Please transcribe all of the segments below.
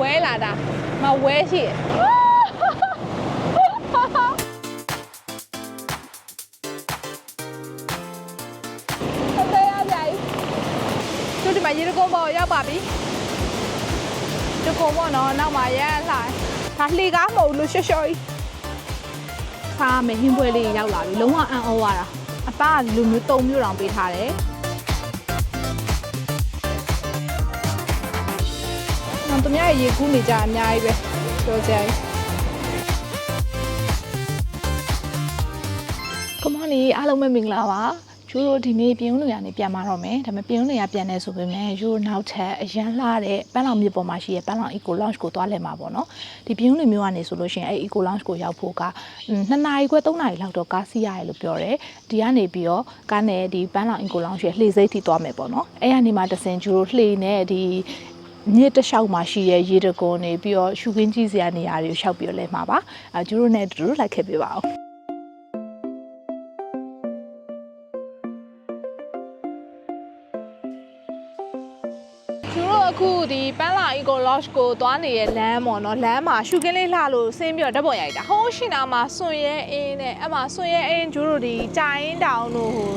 ဝဲလာတာမဝဲရှိတယ်ဟုတ်တယ်ရပါပြီသူဒီမှာရေတကုန်းပေါ်ရောက်ပါပြီတကုန်းပေါ်တော့နောက်မှာရမ်းလာဒါလှေကားမဟုတ်လို့ရှော့ရှော့ကြီးခါမယ်ဟင်းပွဲလေးရောက်လာပြီလုံးဝအံ့ဩရတာအသားကလူမျိုး၃မျိုးတောင်ပေးထားတယ်။ သူများရေကူးနေကြအများကြီးပဲပြောကြတယ်။ Come on အားလုံးပဲမင်္ဂလာပါ။ကျိုးတို့ဒီနေ့ပြင်ဦးလွင်ကနေပြန်มาတော့မယ်။ဒါပေမဲ့ပြင်ဦးလွင်ကပြန်နေဆိုပေမဲ့ရိုးနောက်ထပ်အရန်လာတဲ့ပန်းလောင်မြစ်ပေါ်မှာရှိတဲ့ပန်းလောင် Eco Lounge ကိုသွားလည်မှာပေါ့နော်။ဒီပြင်ဦးလွင်မြို့ကနေဆိုလို့ရှိရင်အဲ Eco Lounge ကိုရောက်ဖို့က2နာရီခွဲ3နာရီလောက်တော့ကားစီးရတယ်လို့ပြောတယ်။ဒီကနေပြီးတော့ကားနဲ့ဒီပန်းလောင် Eco Lounge ရဲ့လှေစိတ်ထိသွားမယ်ပေါ့နော်။အဲကနေမှတဆင်ကျိုးတို့လှေနဲ့ဒီ မြစ်တစ်လျှောက်မှာရှိတဲ့ရေတကွန်နေပြီးတော့ရှုခင်းကြီးစရာနေရာတွေကိုရှောက်ပြီးတော့လဲမှာပါအဲကျတို့နဲ့အတူတူလိုက်ခဲ့ပြပါအော အခုဒီပန်းလာ Eco Lodge ကိုသွားနေတဲ့လမ်းပေါ့နော်လမ်းမှာရှုခင်းလေးလှလို့ဆင်းပြီးတော့ဓာတ်ပေါ်ရိုက်တာဟိုးရှင်နာမှာစွန်ရဲအင်းနဲ့အဲ့မှာစွန်ရဲအင်းကျတို့ဒီကြာရင်တောင်တို့ဟို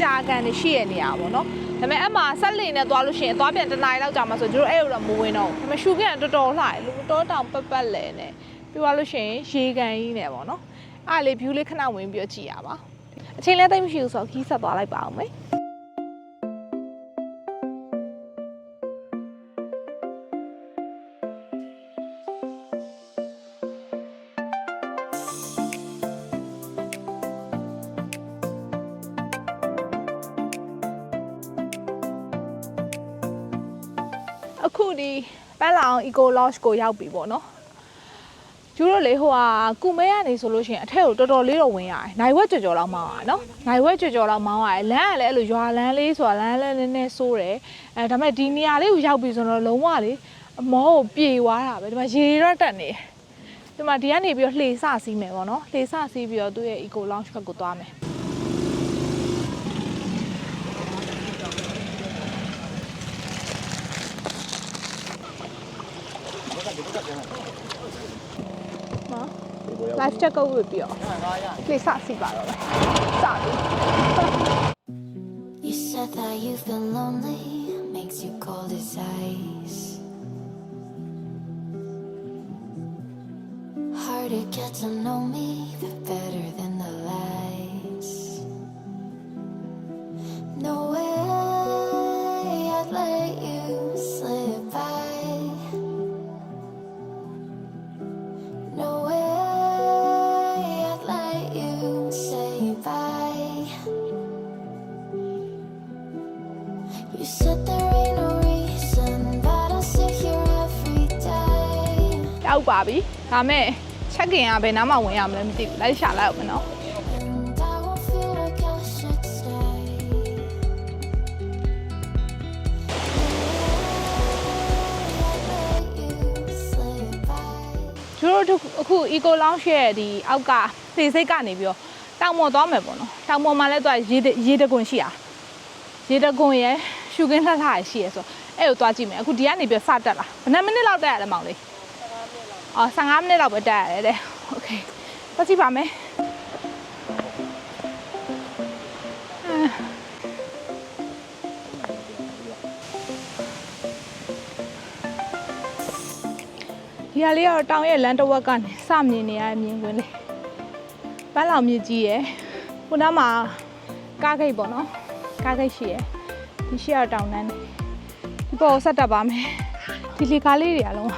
ကြာကန်နေရှိရနေရပါပေါ့နော်ဒါပေမဲ့အမှဆက်လင်နဲ့သွားလို့ရှိရင်သွားပြန်တစ်နားရီလောက်ကြာမှဆိုကျတို့အဲ့လိုတော့မဝင်တော့ဘူးဒါပေမဲ့ရှူကန်ကတော်တော်လှတယ်လူတော်တောင်ပတ်ပတ်လဲနဲ့ပြီးသွားလို့ရှိရင်ရေကန်ကြီးနဲ့ပေါ့နော်အဲ့လေ view လေးခဏဝင်ပြီးတော့ကြည့်ရပါအချိန်လည်းတိတ်မရှိဘူးဆိုတော့ခီးဆက်သွားလိုက်ပါအောင်မေအ ဒီပန်းလောင် Eco Lodge ကိုရောက်ပြီပေါ့နော်ကျူတို့လေဟိုဟာကုမဲကနေဆိုလို့ရှိရင်အထက်ကိုတော်တော်လေးတော့ဝင်ရတယ်။နိုင်ဝက်ကြော်ကြော်လောက်မောင်းရတယ်နော်။နိုင်ဝက်ကြော်ကြော်လောက်မောင်းရတယ်။လမ်းကလည်းအဲ့လိုရွာလမ်းလေးဆိုတာလမ်းလည်းနည်းနည်းဆိုးတယ်။အဲဒါပေမဲ့ဒီနေရာလေးကိုရောက်ပြီဆိုတော့လုံးဝလေအမောကိုပြေသွားတာပဲ။ဒီမှာရေရတက်နေတယ်။ဒီမှာဒီကနေပြီးတော့လှေစစီးမယ်ပေါ့နော်။လှေစစီးပြီးတော့သူ့ရဲ့ Eco Lounge ဘက်ကိုသွားမယ်။ live check out လုပ်ပြီးတော့လေစစီပါတော့မယ်စပြီ You said that you've been lonely, makes you cold as ice. Hard to get to know me, but better than ပါပြီဒါမဲ့ချက်ကင်ကဘယ်နားမှဝင်ရမလဲမသိဘူးလိုက်ရှာလိုက်အောင်မယ်နော် And I won't feel like I should stay. Let you slip by. ကျတို့တို့အခု eco lounge ရဲ့ဒီအောက်ကလေစိတ်ကနေပြီးတော့တောင်ပေါ်သွားမယ်ပေါ့နော်တောင်ပေါ်မှာလည်းသူကရေတရေတကွန်ရှိတာရေတကွန်ရဲ့ရှုခင်းလှလှရရှိရဆိုတော့အဲ့ကိုသွားကြည့်မယ်အခုဒီကနေပြီးတော့စတက်လာဘယ်နှစ်မိနစ်လောက်တက်ရလဲမောင်လေး အော်15မိနစ်လောက်ပဲတက်ရတယ်တဲ့โอเคသွားကြည့်ပါမယ်ဒီဟာလေးကတော့တောင်ရဲ့လမ်းတစ်ဝက်ကနေစမြင်နေရတဲ့မြင်ကွင်းလေးပန်းလောင်မြစ်ကြီးရယ်ခုနကမှာကားဂိတ်ပေါ့နော်ကားဂိတ်ရှိရယ်ဒီရှိရတောင်တန်းနေဒီပေါ်ကိုဆက်တက်ပါမယ်ဒီလေကားလေးတွေအလုံး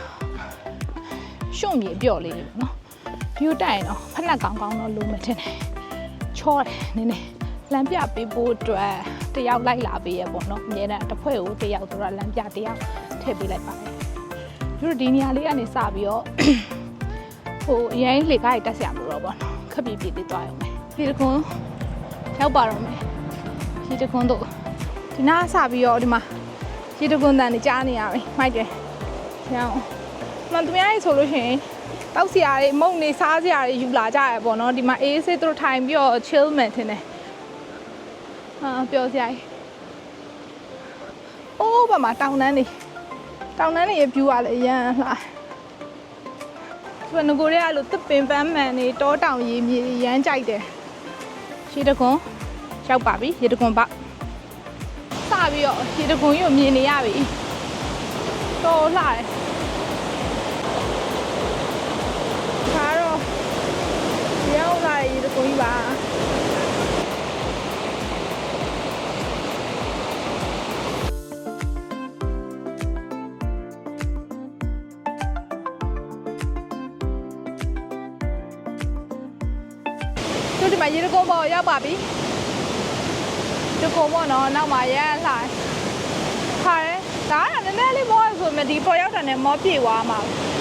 ရှုံမြေပြော့လေးတွေပေါ့နော်ဘီယိုတိုင်တော့ဖက်နှက်ကောင်းကောင်းတော့လိုမထင်တယ်ချောတယ်နည်းနည်းလမ်းပြပေးဖို့အတွက်တယောက်လိုက်လာပေးရပေါ့နော်အများနဲ့တစ်ဖွဲ့ကိုတယောက်ဆိုတော့လမ်းပြတယောက်ထည့်ပေးလိုက်ပါတယ်သူတို့ဒီနေရာလေးကနေစပြီးတော့ဟိုအရင်လေကားတွေတက်ဆရာမလို့တော့ပေါ့နော်ခပ်ပြပြလေးသွားရုံပဲဒီတခွန်းရောက်ပါတော့မယ်ဒီတခွန်းတို့ဒီနားစပြီးတော့ဒီမှာဒီတခွန်းတန်နေကြားနေရပြီမိုက်တယ်ရအောင် မှန်သူများကြီးဆိုလို့ရှိရင်တောက်စရာတွေမုံနေစားစရာတွေယူလာကြရပေါ့နော်ဒီမှာအေးဆေးသူတို့ထိုင်ပြီးတော့ chill မယ်ထင်တယ်ဟာပျော်စရာကြီးအိုးဘာမှာတောင်တန်းနေတောင်တန်းတွေရဲ့ view ကလည်းအရန်လှသူကငကိုရဲကလို့တစ်ပင်ပန်းမှန်နေတောတောင်ရေမြေတွေရမ်းကြိုက်တယ်ရေတခွန်ရောက်ပါပြီရေတခွန်ပေါက်စပြီးတော့ရေတခွန်ကြီးကိုမြင်နေရပြီတော်လှတယ် ဒါတော့ရောက်လာရေတခွန်ကြီးပါသူဒီမှာရေတခွန်ပေါ်ရောက်ပါပြီတခွန်ပေါ်တော့နောက်မှာရမ်းလှတယ်ခါရဲဒါကနည်းနည်းလေးမောဆိုမှဒီပေါ်ရောက်တာနဲ့မောပြေသွားမှာမ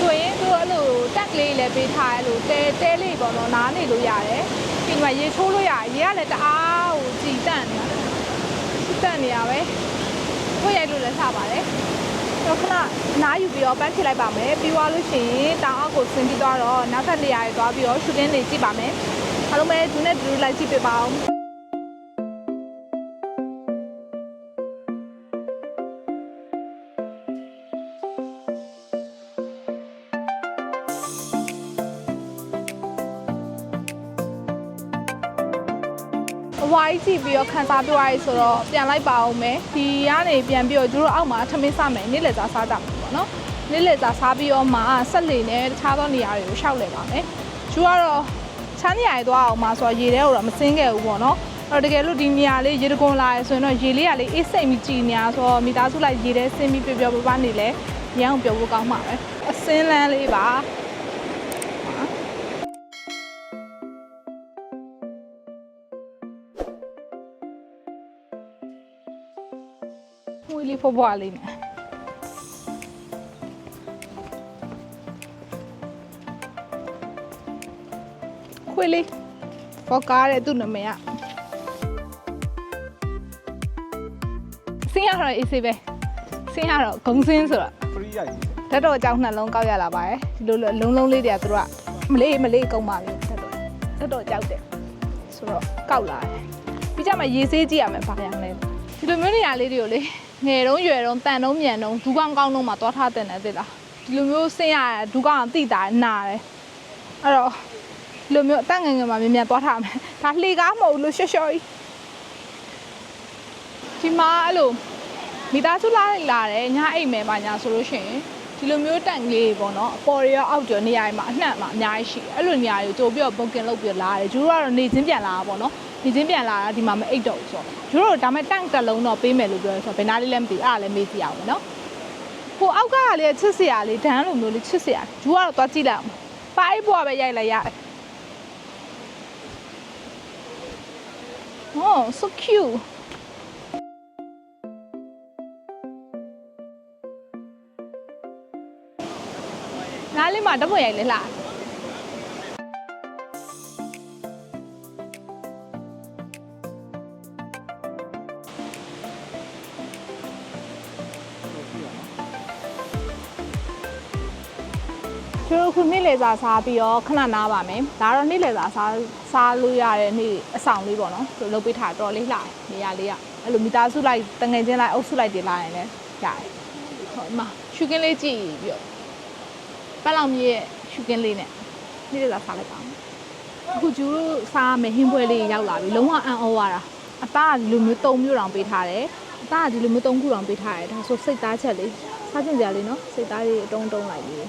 ဆိုရင်သူအဲ့လိုတက်ကလေးလည်းပေးထားတယ်လို့တဲတဲလေးပေါ့နော်နားနေလို့ရတယ်ဒီမှာရေချိုးလို့ရတယ်ရေကလည်းတအားကိုကြည်တန့်နေတာကြည်တန့်နေရပဲကိုရိုက်လို့လည်းဆပါတယ်တော့ခဏနားယူပြီးတော့ပန်းဖြစ်လိုက်ပါမယ်ပြီးသွားလို့ရှိရင်တောင်အောက်ကိုဆင်းပြီးသွားတော့နောက်ထပ်နေရာတွေသွားပြီးတော့ရှူတင်းတွေကြည့်ပါမယ်အားလုံးပဲဒီနေ့ဒီလိုလိုက်ကြည့်ပေးပါဦး အဝိုင်းကြည့်ပြီးတော့ခန်းစားပြသွားရေးဆိုတော့ပြန်လိုက်ပါအောင်မယ်ဒီကနေပြန်ပြီးတော့ကျတို့အောက်မှာထမင်းစားမယ်နေ့လည်စားစားကြမှာပေါ့နော်နေ့လည်စားစားပြီးတော့မှဆက်လေနဲ့တခြားသောနေရာတွေကိုရှောက်လဲပါမယ်ကျကတော့ချမ်းနေရာတွေသွားအောင်မှာဆိုတော့ရေထဲကိုတော့မစင်းခဲ့ဘူးပေါ့နော်အဲ့တော့တကယ်လို့ဒီနေရာလေးရေတကွန်လာရဆိုရင်တော့ရေလေးကလေးအေးစိတ်ပြီးကြည်နေရဆိုတော့မိသားစုလိုက်ရေထဲဆင်းပြီးပျော်ပျော်ပါးပါးနေလဲရအောင်ပျော်ဖို့ကောင်းမှာပဲအစင်းလန်းလေးပါ ဖွားဖွားလေးနဲ့ခွေးလေးဖော်ကားတဲ့သူ့နာမည်ကစင်းရတော့အေးစေးပဲစင်းရတော့ဂုံစင်းဆိုတော့ free ရိုက်တယ်ဓာတ်တော်အကြောင်းနှလုံးကောက်ရလာပါတယ်ဒီလိုလိုလုံးလုံးလေးတွေကသူတို့ကမလေးမလေးကုန်းပါပြီဓာတ်တော်ဓာတ်တော်ကြောက်တယ်ဆိုတော့ကောက်လာတယ်ပြီးကြမှာရေးဆေးကြည့်ရမယ်ဘာရမလဲဒီလိုမျိုးနေရာလေးတွေကိုလေ ငယ်တုန်းရွယ်တုန်းတန်တုန်းမြန်တုန်းဒူးကောင်းကောင်းတုန်းမှာသွားထားတဲ့နဲ့သိလားဒီလိုမျိုးဆင်းရဒူးကောင်းအောင်တိတာနာတယ်အဲ့တော့ဒီလိုမျိုးအသက်ငယ်ငယ်မှာမြန်မြန်သွားထားမယ်ဒါလှေကားမဟုတ်ဘူးလို့ရှော့ရှော့ကြီးဒီမှာအဲ့လိုမိသားစုလာလာတယ်ညအိမ်မယ်ပါညာဆိုလို့ရှိရင်ဒီလိုမျိုးတန့်ကလေးပေါ့နော်အပေါ်ရရောအောက်ကျော်နေရာတွေမှာအနှံ့မှာအများကြီးရှိတယ်အဲ့လိုနေရာတွေကိုကြိုပြီးတော့ booking လုပ်ပြီးလာတယ်ကျတို့ကတော့နေချင်းပြန်လာတာပေါ့နော် နေချင်းပြန်လာတာဒီမှာမအိတ်တော့ဘူးဆိုတော့ကျတို့တို့ဒါမဲ့တန့်တစ်လုံးတော့ပေးမယ်လို့ပြောရဆိုတော့ဘယ်နာလေးလဲမသိအဲ့ဒါလည်းမေးကြည့်အောင်နော်ဟိုအောက်ကကလေးချစ်စရာလေးဒန်းလိုမျိုးလေးချစ်စရာကျူကတော့သွားကြည့်လိုက်အောင်ပါအိတ်ပေါ်ပဲရိုက်လိုက်ရတယ် Oh, so cute. နားလေးမှာတပွင့်ရိုက်လေလား လည်စာစားပြီးတော့ခဏနားပါမယ်ဒါကတော့နေ့လည်စာစားစားလို့ရတဲ့နေ့အဆောင်လေးပေါ့နော်သူလုပ်ပေးထားတော်လေးလှတယ်နေရာလေးကအဲ့လိုမိသားစုလိုက်တငယ်ချင်းလိုက်အုပ်စုလိုက်တွေလာရင်လည်းရတယ်ဟောဒီမှာရှုကင်းလေးကြည့်ပြီးတော့ပတ်လောင်မြေရဲ့ရှုကင်းလေးနဲ့နေ့လည်စာစားလိုက်ပါမယ်အခုကျတို့စားမယ်ဟင်းပွဲလေးရောက်လာပြီလုံးဝအံ့ဩရတာအသားကဒီလိုမျိုး၃မျိုးတောင်ပေးထားတယ်အသားကဒီလိုမျိုး၃ခုတောင်ပေးထားတယ်ဒါဆိုစိတ်သားချက်လေးစားချင်ကြလေးနော်စိတ်သားလေးအတုံးတုံးလိုက်လေး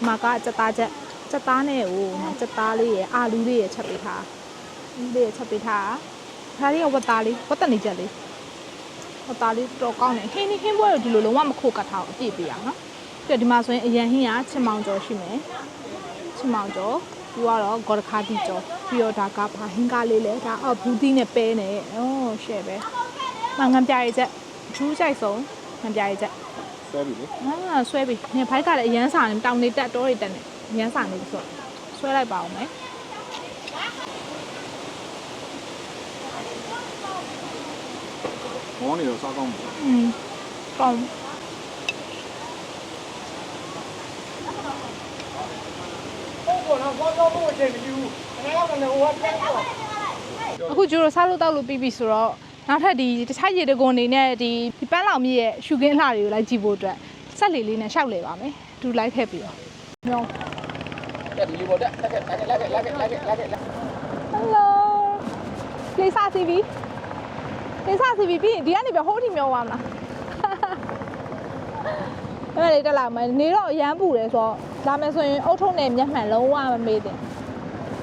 ဟာမာကစက်သားချက်စက်သားနဲ့ဟိုစက်သားလေးရယ်အာလူးလေးရယ်ချက်ပေးထားဒီလေးရယ်ချက်ပေးထားဒါလေးကဝတ်သားလေးဝတ်တနေချက်လေးဝတ်သားလေးတော်ကောင်းတယ်ဟင်းဟင်းဘွဲကိုဒီလိုလုံးဝမခိုးကတ်ထားအောင်အပြည့်ပေးရအောင်နော်ပြီးတော့ဒီမှာဆိုရင်အရန်ဟင်းကချင်မောင်ကျော်ရှိမယ်ချင်မောင်ကျော်ပြီးတော့ဂေါ်ဒခါတီကျော်ပြီးတော့ဒါကဘာဟင်းကားလေးလဲဒါအော်ဘူးသီးနဲ့ပဲနဲ့ဩရှယ်ပဲမငံပြရဲချက်ဂျူးကြိုက်ဆုံးငံပြရဲချက် ဆွဲပြီလေအာဆွဲပြီ။နေဖိုက်ကလည်းအရန်စာနေတောင်နေတက်တောတွေတက်နေအရန်စာနေပြီဆိုတော့ဆွဲလိုက်ပါအောင်မယ်ဘောနေတော့စားကောင်းတယ်။อืมကောင်းဟုတ်ကောနော်ဘောတော့ဘုတ်အချိန်မယူဘူးခဏတော့လည်းဟိုကပြန်တော့အခုကျတို့စားလို့တောက်လို့ပြီးပြီဆိုတော့ နောက်ထပ်ဒီတခြားရေတကွန်နေနဲ့ဒီဒီပန်းလောင်မြစ်ရဲ့ရှုခင်းလှတွေကိုလိုက်ကြည့်ဖို့အတွက်ဆက်လေလေးနဲ့ရှောက်လေပါမယ်။တူလိုက်ခဲ့ပြီးတော့။ညောင်းတက်ဒီဘောတက်တက်တက်လာခဲ့လာခဲ့လာခဲ့လာခဲ့လာ Hello လေးစားစီဗီလေးစားစီဗီပြီးရင်ဒီကနေပြဟိုးထိမျောသွားမလားအဲ့ဒါလေးတက်လာမယ်နေတော့အရန်ပူတယ်ဆိုတော့လာမယ်ဆိုရင်အုတ်ထုံနဲ့မျက်မှန်လုံးဝမမေ့သင့်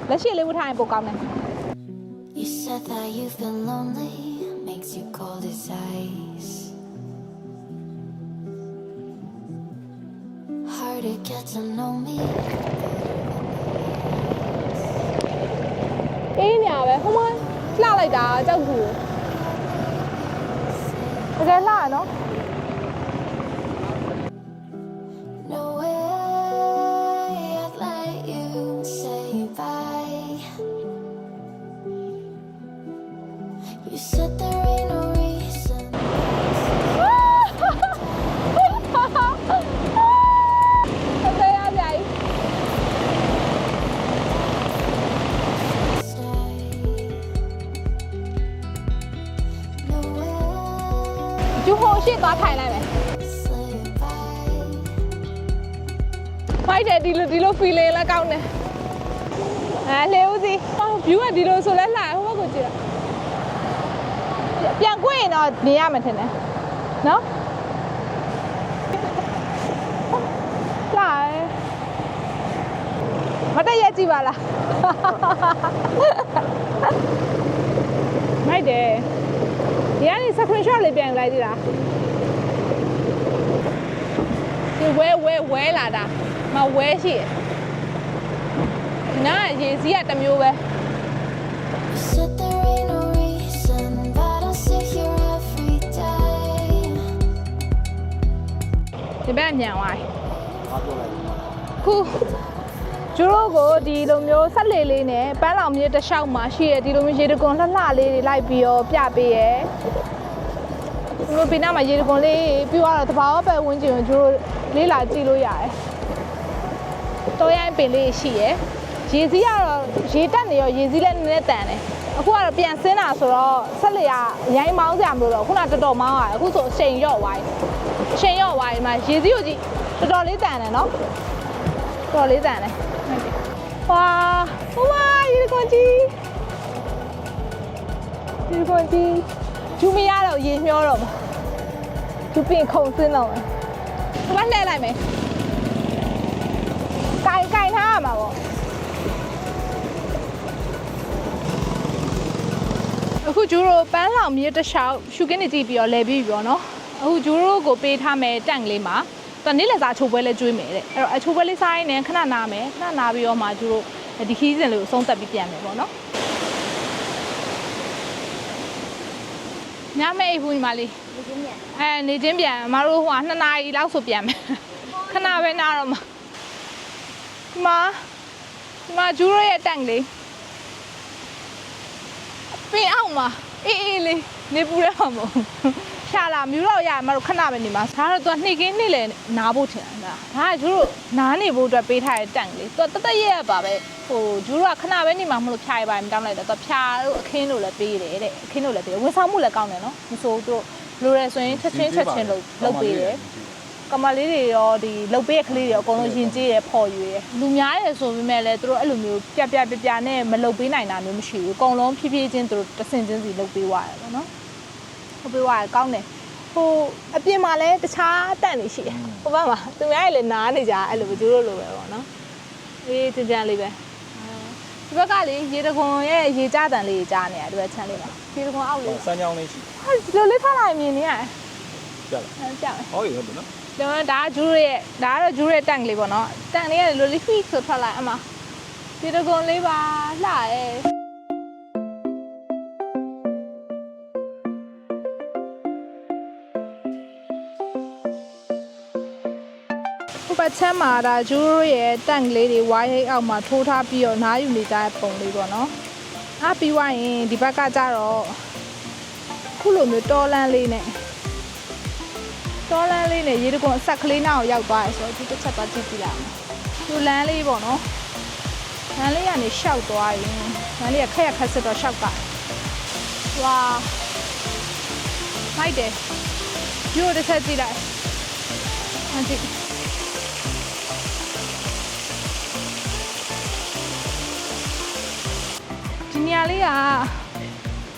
လက်ရှိလေးဝတ်ထားရင်ပိုကောင်းတယ် You said that you've been lonely, makes you cold as ice. Hard to get to know me. အေးညာပဲဟိုမလှလိုက်တာကြောက်ကူတကယ်လှရနော် You said there ain't no reason. အသေးရကြိုင် Stay. No way ကျူဟိုရှေ့သွားထိုင်လိုက်မယ် say bye. ဖိုက်တယ်ဒီလိုဒီလို feeling လည်းကောင်းတယ်အဲလေဦးစီအော် view ကဒီလိုဆိုလဲလှဟိုဘက်ကိုကြည့်ရပြန် ကွင့်ရင်တော့နေရမှာထင်တယ်နော်လှရဲမတက်ရက်ကြည့်ပါလားမိုက်တယ်ဒီကနေ screenshot လေးပြန်လိုက်ကြည့်လားဒီဝဲဝဲဝဲလာတာမဝဲရှိတယ်နားရေစီးကတစ်မျိုးပဲ ဒီဘက်ညံသွားပြီအားပြောလိုက်ခုကျတို့ကိုဒီလိုမျိုးဆက်လေလေးနဲ့ပန်းလောင်မြေတစ်လျှောက်မှာရှိရဒီလိုမျိုးရေတကွန်လှလှလေးတွေလိုက်ပြီးတော့ပြပေးရယ်ဒီလိုပိနာမှာရေတကွန်လေးပြီးတော့တဘာဝပဲဝင်းကျင်ကိုကျတို့လေးလာကြည့်လို့ရတယ်တော်ရိုင်းပင်လေးရှိရယ် ရေစည်းကတော့ရေတက်နေရောရေစည်းလည်းနည်းနည်းတန်တယ်အခုကတော့ပြန်ဆင်းတာဆိုတော့ဆက်လေရရိုင်းမောင်းစရာမလိုတော့ခုနကတော်တော်မောင်းရတယ်အခုဆိုအချိန်ရော့သွားပြီအချိန်ရော့သွားပြီမှာရေစည်းကိုကြည့်တော်တော်လေးတန်တယ်နော်တော်လေးတန်တယ်ဝါဝါရေကွန်ကြီးရေကွန်ကြီးဂျူမရတော့ရေမျောတော့မှာဂျူပင်ခုံစင်းတော့မယ်ဘာလှည့်လိုက်မယ်ကင်ကင်ထားရမှာပေါ့ အခုကျူတို့ပန်းလောင်မြေတစ်လျှောက်ရှုကင်းနေကြည့်ပြီးတော့လဲပြီးပြီပေါ့နော်အခုကျူတို့ကိုပေးထားမယ်တန့်ကလေးမှာသူကနေ့လည်စာအချိုးပွဲလဲကျွေးမယ်တဲ့အဲ့တော့အချိုးပွဲလေးစားရင်းနဲ့ခဏနားမယ်ခဏနားပြီးတော့မှကျတို့ဒီခီးစဉ်လေးကိုဆုံးသက်ပြီးပြန်မယ်ပေါ့နော်ညမအိပ်ဘူးညီမလေးအဲနေချင်းပြန်မတို့ဟိုက2နာရီလောက်ဆိုပြန်မယ်ခဏပဲနားတော့မှာဒီမှာဒီမှာကျူရိုရဲ့တန့်ကလေး ပင်အောင်မှာအေးအေးလေးနေပူရမှာမဟုတ်ဘူးရှာလာမြူတော့ရမတို့ခဏပဲနေမှာဒါတော့သူကနှိကင်းနေလေနားဖို့ထင်တာဒါဒါကကျူတို့နားနေဖို့အတွက်ပေးထားတဲ့တန့်ကလေးသူကတသက်ရက်ပါပဲဟိုကျူတို့ကခဏပဲနေမှာမလို့ဖြာရပါမတောင်းလိုက်တော့သူကဖြာတို့အခင်းတို့လည်းပေးတယ်တဲ့အခင်းတို့လည်းပေးတယ်ဝန်ဆောင်မှုလည်းကောင်းတယ်နော်မဆိုးသူတို့လိုရဲဆိုရင်ချက်ချင်းချက်ချင်းလုပ်လုပ်ပေးတယ် ကမလေးတွေရောဒီလုတ်ပေးတဲ့ကလေးတွေရောအကုန်လုံးရင်ကျေးရဖော်ရွေးရလူများရယ်ဆိုပေမဲ့လည်းသူတို့အဲ့လိုမျိုးပြပြပြပြနဲ့မလုတ်ပေးနိုင်တာမျိုးမရှိဘူးအကုန်လုံးဖြည်းဖြည်းချင်းသူတို့တဆင်ချင်းစီလုတ်ပေးသွားတယ်ပေါ့နော်လုတ်ပေးသွားတယ်ကောင်းတယ်ဟိုအပြင်မှာလည်းတခြားအတန့်တွေရှိတယ်ဟိုဘက်မှာသူများရယ်လည်းနားနေကြအဲ့လိုပဲကျိုးတို့လိုပဲပေါ့နော်အေးကြင်ကြင်လေးပဲဒီဘက်ကလေရေတခွန်ရဲ့ရေကြတန်လေးကြားနေရဒီဘက်ချမ်းလေးမှာရေတခွန်အောက်လေးစမ်းကြောင်းလေးရှိဟာဒီလိုလေးထားလိုက်မြင်နေရတယ်ကြလားအဲ့ကြောက်ဟောရဟုတ်တယ်နော် ကျွန်တော်ဒါကဂျူးရဲ့ဒါကတော့ဂျူးရဲ့တန့်ကလေးပေါ့နော်တန့်လေးကလိုလေးဖိဆိုထွက်လာအမဒီတကွန်လေးပါလှရဲ့ဟိုဘက်ချမ်းမှာဒါဂျူးရဲ့တန့်ကလေးတွေဝိုင်းရိပ်အောက်မှာထိုးထားပြီးတော့နားယူနေကြတဲ့ပုံလေးပေါ့နော်အားပြီးွားရင်ဒီဘက်ကကျတော့ခုလိုမျိုးတော်လန်းလေးနဲ့ တောလန်းလေးနဲ့ရေတကွန်အဆက်ကလေးနားကိုရောက်သွားရဆိုတော့ဒီတစ်ချက်သွားကြည့်ကြည့်လိုက်အောင်ဒီလမ်းလေးပေါ့နော်လမ်းလေးကနေရှောက်သွားရင်လမ်းလေးကခက်ရခက်စစ်တော့ရှောက်ကဝါမိုက်တယ်ဒီလိုတစ်ချက်ကြည့်လိုက်ဟန်ကြည့်ဒီနေရာလေးက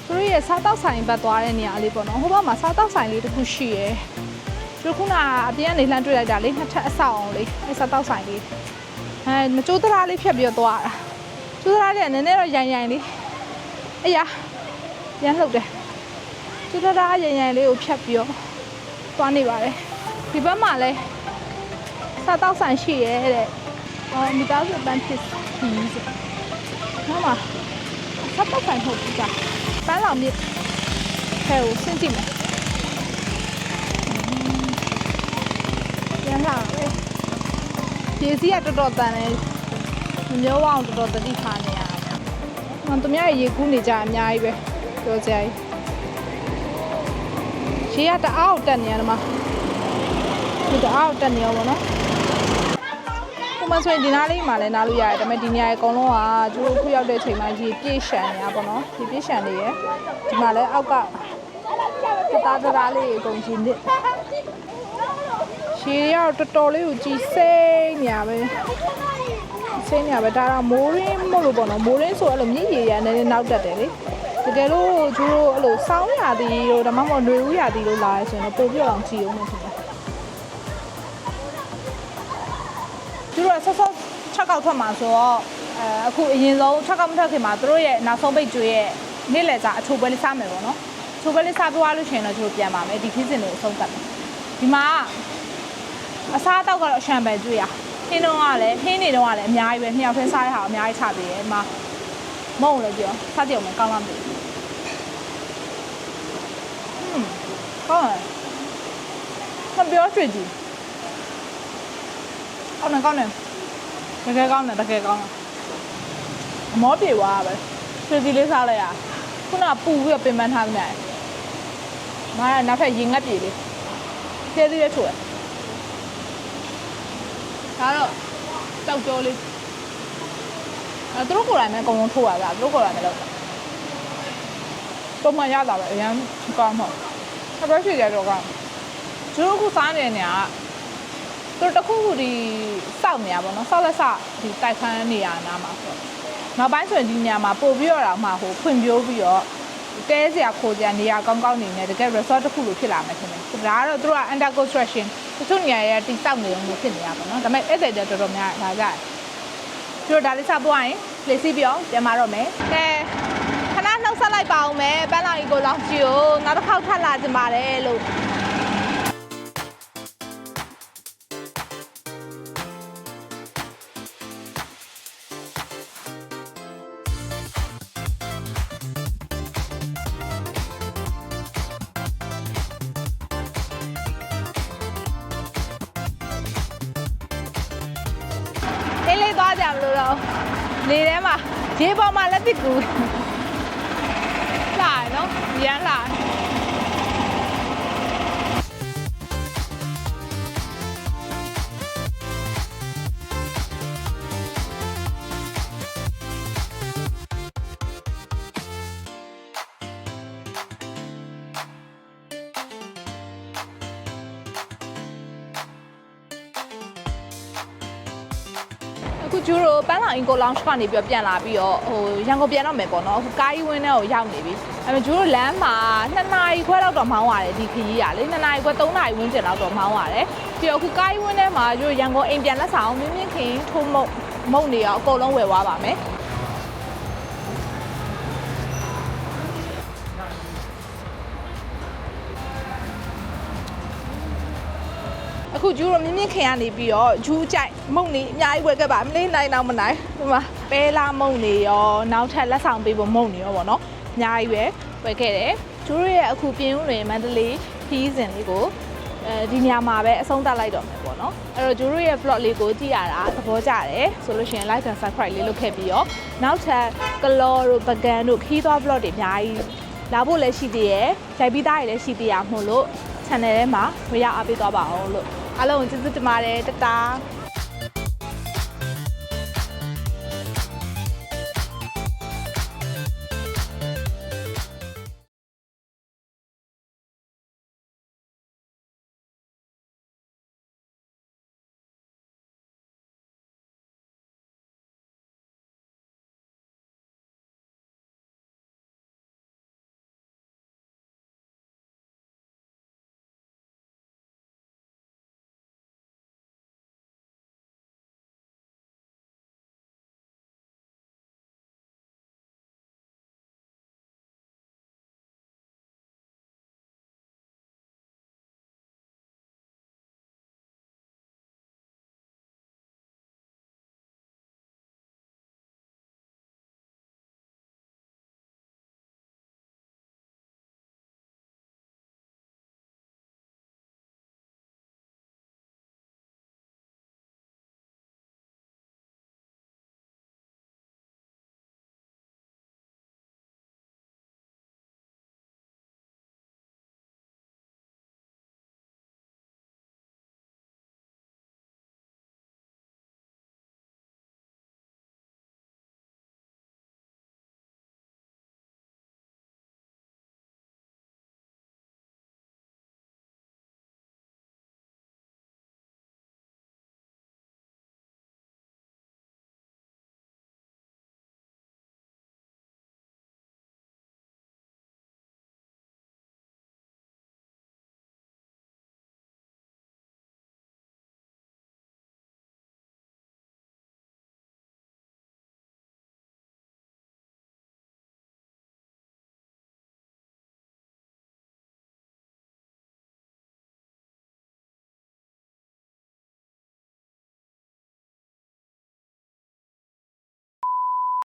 သူတို့ရဲ့စားတောက်ဆိုင်ဘက်သွားတဲ့နေရာလေးပေါ့နော်ဟိုဘက်မှာစားတောက်ဆိုင်လေးတစ်ခုရှိရယ် သူတို့ခုနကအပြင်ကနေလှမ်းတွေ့လိုက်တာလေးနှစ်ထပ်အဆောက်အောင်လေးအဲစားတောက်ဆိုင်လေးအဲမကျိုးသလားလေးဖြတ်ပြီးတော့သွားတာကျိုးသလားလေးကနည်းနည်းတော့ရိုင်ရိုင်လေးအေးရရမ်းလှုပ်တယ်ကျူတရာရန်ရန်လေးကိုဖြတ်ပြီးတော့သွားနေပါတယ်ဒီဘက်မှာလဲစားတောက်ဆိုင်ရှိရဲတဲ့ဟောမိသားစုပန်းဖြစ်ပြီးဆိုနောက်မှာစားတောက်ဆိုင်ဟုတ်ပြီကပန်းလောင်မြစ်ထဲကိုဆင်းကြည့်မယ် ပြန်လာပဲပြေစီကတော်တော်တန်တယ်မျိုးဝအောင်တော်တော်တတိထားနေရတယ်ဟောသူများရေကူးနေကြအများကြီးပဲပြောကြရည်ရှေးကတအားကိုတက်နေရတယ်မှာဒီတအားကိုတက်နေရောဗောနော်ပုံမှန်ဆိုရင်ဒီနားလေးမှာလည်းနားလို့ရတယ်ဒါပေမဲ့ဒီနေရာအကုန်လုံးကကျိုးခုရောက်တဲ့အချိန်မှာရေပြည့်ရှံနေတာဗောနော်ရေပြည့်ရှံနေရယ်ဒီမှာလည်းအောက်ကတသားတသားလေးအကုန်ရှင်နစ် ရှေးရောက်တော်တော်လေးကိုကြည်စိမ့်နေရပဲစိမ့်နေရပဲဒါတော့မိုးရင်းမို့လို့ပေါ့နော်မိုးရင်းဆိုအဲ့လိုမြည်ရည်ရနည်းနည်းနောက်တက်တယ်လေတကယ်လို့ကျိုးတို့အဲ့လိုစောင်းရသည်တို့ဒါမှမဟုတ်ຫນွေဦးရသည်တို့လာရဆိုရင်တော့ပို့ပြအောင်ကြည့်အောင်လို့ထင်တယ်ကျိုးတို့ကဆော့ဆော့ချက်ကောက်ထွက်မှာဆိုတော့အဲအခုအရင်ဆုံးချက်ကောက်မထွက်ခင်မှာတို့ရဲ့နောက်ဆုံးပိတ်ကျွေးရဲ့နေ့လည်စာအချိုပွဲလေးစားမယ်ပေါ့နော်အချိုပွဲလေးစားပြသွားလို့ရှိရင်တော့ကျိုးတို့ပြန်ပါမယ်ဒီခင်းစင်ကိုအဆုံးသတ်မယ်ဒီမှာ အစားအသောက်ကတော့ရှမ်ပန်ကျွေးရဟင်းတော့ကလည်းဟင်းနေတော့ကလည်းအများကြီးပဲနှစ်ယောက်ဖက်စားရတာအများကြီးချပေးတယ်ဒီမှာမဟုတ်လည်းပြောစားကြည့်အောင်မကောင်းလားမသိဘူး嗯，ကောင်းတယ်။မပြောရွှေကြီး။ကောင်းတယ်ကောင်းတယ်။တကယ်ကောင်းတယ်တကယ်ကောင်းတယ်။အမောပြေသွားတာပဲ။ရွှေကြီးလေးစားလိုက်ရ။ခုနကပူပြီးတော့ပင်ပန်းထားနေတယ်။မားကနောက်ထပ်ရင်ငတ်ပြေလေး။သေးသေးလေးထိုးတယ်။ ဒါတော့တောက်ကြောလေး။အဲသူတို့ကိုယ်တိုင်ပဲအကုန်လုံးထိုးရတာ။သူတို့ကိုယ်တိုင်ပဲလုပ်တာ။ပုံမှန်ရတာပဲအရင်ကောင်းမဟုတ်အပရက်ရှိကြတော့ကောင်းကျတို့ခုစားနေတဲ့နေရာကသူတို့တစ်ခုခုဒီစောက်နေရပါတော့စောက်လက်စဒီတိုက်ခန်းနေရာနားမှာဆိုနောက်ပိုင်းဆိုရင်ဒီနေရာမှာပို့ပြီးတော့တော့မှဟိုဖွင့်ပြိုးပြီးတော့ တဲစရာခိုးစရာနေရာကောင်းကောင်းနေနေတကယ် resort တစ်ခုလိုဖြစ်လာမယ်ထင်တယ်ဒါကတော့သူတို့က under construction တချို့နေရာရဲ့တိစောက်နေအောင်လို့ဖြစ်နေရပါတော့ဒါပေမဲ့အဲ့တဲ့တော်တော်များဒါကြတယ်ကျတို့ဒါလေးစပွားရင် place ပြီးတော့ပြန်มาတော့မယ်ကဲခဏနှုတ်ဆက်လိုက်ပါအောင်မယ်ပန်းလောင်ကြီးကိုလောင်ကြီးကိုနောက်တစ်ခေါက်ထပ်လာကြပါတယ်လို့လေး အင်ကိုလောင်ချ်ကနေပြီးတော့ပြန်လာပြီးတော့ဟိုရန်ကုန်ပြန်တော့မယ်ပေါ့နော်အခုကားကြီးဝင်းထဲကိုရောက်နေပြီအဲမဲ့ကျူတို့လမ်းမှာ2နာရီခွဲလောက်တော့မောင်းရတယ်ဒီခရီးရလေ2နာရီခွဲ3နာရီဝန်းကျင်လောက်တော့မောင်းရတယ်ပြီးတော့အခုကားကြီးဝင်းထဲမှာကျူတို့ရန်ကုန်အိမ်ပြန်လက်ဆောင်မြင်းမြင့်ခင်ထုံးမုတ်မုတ်နေအောင်အကုန်လုံးဝယ်သွားပါမယ် အခုကျူတို့မြင်းမြင့်ခင်ကနေပြီးတော့ဂျူးကြိုက်မုတ်နေအများကြီးဝယ်ခဲ့ပါမလေးနိုင်တော့မနိုင်ဒီမှာပဲလာမုတ်နေရောနောက်ထပ်လက်ဆောင်ပေးဖို့မုတ်နေရောပေါ့နော်အများကြီးပဲဝယ်ခဲ့တယ်ကျူတို့ရဲ့အခုပြင်းဦးလွင်မန္တလေးခီးစဉ်လေးကိုအဲဒီနေရာမှာပဲအဆုံးသတ်လိုက်တော့မယ်ပေါ့နော်အဲ့တော့ကျူတို့ရဲ့ vlog လေးကိုကြည့်ရတာသဘောကျတယ်ဆိုလို့ရှိရင် like and subscribe လေးလုပ်ခဲ့ပြီးတော့နောက်ထပ်ကလော်တို့ပကံတို့ခီးသွား vlog တွေအများကြီးလာဖို့လည်းရှိသေးရယ်ရိုက်ပြီးသားတွေလည်းရှိသေးရမို့လို့ channel ထဲမှာဝေးရအားပေးသွားပါအောင်လို့ အားလုံးကိုကျေးဇူးတင်ပါတယ်တတား